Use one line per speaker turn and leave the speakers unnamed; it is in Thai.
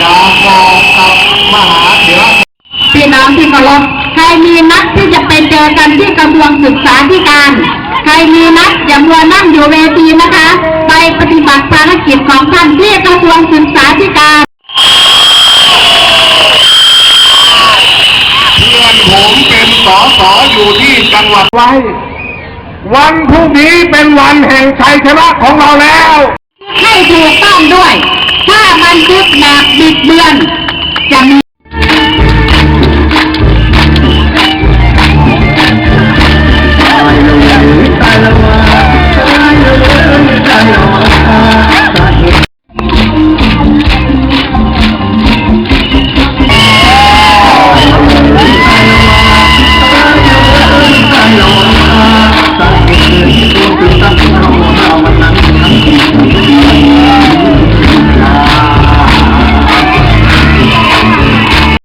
ยาคบอกกับมหาเถระ
พี่น้องที่เคารพใครมีนัดที่จะไปเจอกันที่กระทรวงศึกษาธิการ ใครมีนัดอย่ามัวนั่งอยู่เวทีนะคะ ไปปฏิบัติภารกิจของท่านที่กระทรวงศึกษาธิการ
เพื่อนผมเป็นสอสออยู่ที่จังหวัดไว้ว
ันพรุ่งนี้เป็นวันแห่งชัยชนะของเราแล้ว
ให้ถูกต้องด้วย ถ้ามันยึดแบบบิดเบือนจะมี